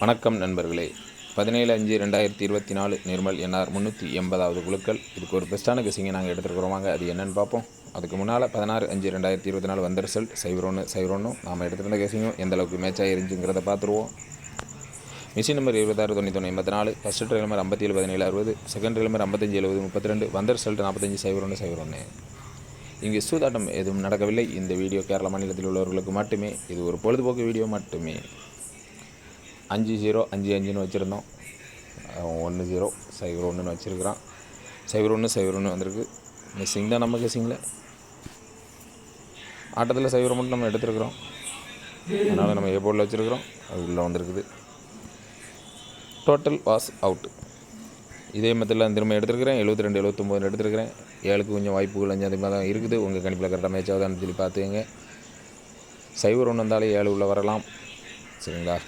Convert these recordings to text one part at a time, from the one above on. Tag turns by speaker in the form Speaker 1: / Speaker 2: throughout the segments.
Speaker 1: வணக்கம் நண்பர்களே. பதினேழு அஞ்சு ரெண்டாயிரத்தி இருபத்தி நாலு நிர்மல் என்ஆர் முந்நூற்றி எண்பதாவது குழுக்கள். இதுக்கு ஒரு பெஸ்ட்டான கசிங்கை நாங்கள் எடுத்துருக்குறோம். வாங்க அது என்னென்னு பார்ப்போம். அதுக்கு முன்னால் பதினாறு அஞ்சு ரெண்டாயிரத்தி இருபத்தி நாலு வந்த ரிசல்ட் சைபர் ஒன்று சைபர் ஒன்றும் நாம் எடுத்திருந்த கசிங்கும் எந்த அளவுக்கு மேட்ச் ஆகிருந்துங்கிறத பார்த்துருவோம். மிஷின் நம்பர் இருபத்தாறு தொண்ணூற்றி எண்பத்தி நாலு ஃபஸ்ட் ட்ரெயில் நம்பர் ஐம்பத்தி ஏழு பதினேழு அறுபது. செகண்ட் ட்ரெயில் நம்பர் ஐம்பத்தஞ்சு எழுபது முப்பத்தி ரெண்டு வந்த ரிசல்ட் நாற்பத்தஞ்சு சைபர் ஒன்று சைபர் ஒன்று இங்கே சூதாட்டம் எதுவும் நடக்கவில்லை. இந்த வீடியோ கேரள மாநிலத்தில் உள்ளவர்களுக்கு மட்டுமே. இது ஒரு பொழுதுபோக்கு வீடியோ மட்டுமே. அஞ்சு ஜீரோ அஞ்சு அஞ்சுன்னு வச்சுருந்தோம். ஒன்று ஜீரோ சைபர் ஒன்றுன்னு வச்சுருக்கிறான். சைபர் ஒன்று சைபர் ஒன்று வந்திருக்கு. மிஸ்ஸிங் தான் நம்ம கெஸ்ஸிங்கில் ஆட்டத்தில் சைபர் மட்டும் நம்ம எடுத்துருக்குறோம். அதனால் நம்ம ஏ போர்டில் வச்சுருக்குறோம். அது உள்ளே வந்திருக்குது. டோட்டல் வாஸ் அவுட் இதே மெத்தடில் திரும்ப எடுத்துருக்கிறேன். எழுபத்தி ரெண்டு எழுபத்தொம்போது எடுத்துருக்கிறேன். ஏழுக்கு கொஞ்சம் வாய்ப்புகள் அஞ்சு அதிகமாக தான் இருக்குது. உங்கள் கணிப்பில் கரெக்டாக மேட்ச் ஆகுதான்னு சொல்லி பார்த்துங்க சைபர் ஒன்று வந்தாலே ஏழு உள்ளே வரலாம். சரிங்களா?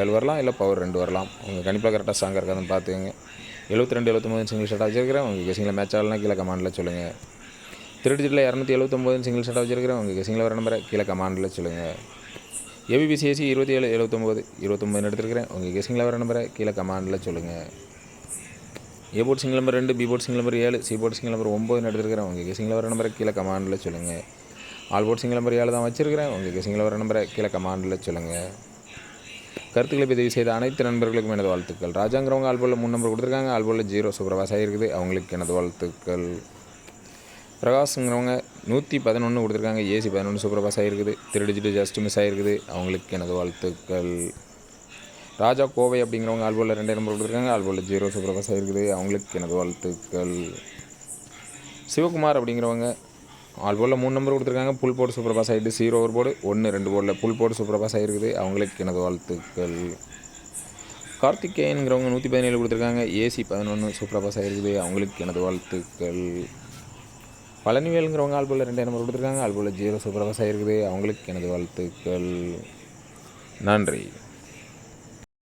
Speaker 1: ஏழு வரலாம் இல்லை பவர் ரெண்டு வரலாம். உங்கள் கணிப்பில் கரெக்டாக ஸ்ட்ராங்காக இருக்காதுன்னு பார்த்துக்கங்க எழுபத்தி ரெண்டு எழுபத்தொம்போது சிங்கிள் ஷாட் வச்சிருக்கிறேன் உங்கள் கெசிங்கில் மேட்ச் ஆகலாம் கீழே கமாண்டில் சொல்லுங்கள் திருடிஜிட்டில் இரநூத்தி எழுபத்தொம்போது சிங்கிள் ஷாட் வச்சிருக்கிறேன். உங்கள் கெசிங்கில் வர நம்பரை கீழே கமாண்டில் சொல்லுங்கள் ஏபிபிசிஎஸ்சி இருபத்தி ஏழு எழுபத்தொம்போது இருபத்தொம்போது எடுத்துருக்கிறேன். உங்கள் கெசிங்கில் வர நம்பரை கீழே கமாண்டில் சொல்லுங்கள் ஏ போர்ட் சிங்கிள் நம்பர் ரெண்டு பி போர்ட் சிங்கிள் நம்பர் ஏழு சி போர்ட் சிங்கிள் நம்பர் ஒம்பதுன்னு எடுத்துருக்கிறேன். உங்கள் கெசிங்கில் வர நம்பரை கீழே கமாண்டில் சொல்லுங்கள் ஆல் போர்ட் சிங்கிள் நம்பர் ஏழு தான் வச்சிருக்கிறேன். உங்கள் கெசிங்கில் வர நம்பரை கீழே கமாண்டில் சொல்லுங்கள் கருத்துக்களை பதிவு செய்த அனைத்து நண்பர்களுக்கும் எனது வாழ்த்துக்கள். ராஜாங்கிறவங்க ஆல்போலில் மூணு நம்பர் கொடுத்துருக்காங்க. ஆல்போலில் ஜீரோ சூப்பர்வாஸ் இருக்குது அவங்களுக்கு எனது வாழ்த்துக்கள். பிரகாஷ்ங்கிறவங்க நூற்றி பதினொன்று கொடுத்துருக்காங்க. ஏசி பதினொன்று சூப்பர் பாஸ் ஆகிருக்குது த்ரீ டிஜிட் ஜஸ்ட் மிஸ் ஆகிருக்குது அவங்களுக்கு எனது வாழ்த்துக்கள். ராஜா கோவை அப்படிங்கிறவங்க ஆல்போலில் ரெண்டே நம்பர் கொடுத்துருக்காங்க. ஆல்போலில் ஜீரோ சூப்பர் இருக்குது ஆகிருக்குது அவங்களுக்கு எனது வாழ்த்துக்கள். சிவகுமார் அப்படிங்கிறவங்க ஆல்போலில் மூணு நம்பர் கொடுத்துருக்காங்க. புல் போர்டு சூப்பர் பாஸ் ஆகிட்டு ஜீரோ ஓவர் போர்டு ஒன்று ரெண்டு போர்டில் புல் போர்டு சூப்பர் பாஸ் ஆகிருக்குது அவங்களுக்கு எனது வாழ்த்துக்கள். கார்த்திகேயனுங்கிறவங்க நூற்றி பதினேழு கொடுத்துருக்காங்க. ஏசி பதினொன்று சூப்பர் பாஸ் ஆகிருக்குது அவங்களுக்கு எனது வாழ்த்துக்கள். பழனிவேலுங்கிறவங்க ஆல்போலில் ரெண்டே நம்பர் கொடுத்துருக்காங்க. ஆல்போலில் ஜீரோ சூப்பர் பாஸ் ஆகிருக்குது அவங்களுக்கு எனது வாழ்த்துக்கள். நன்றி.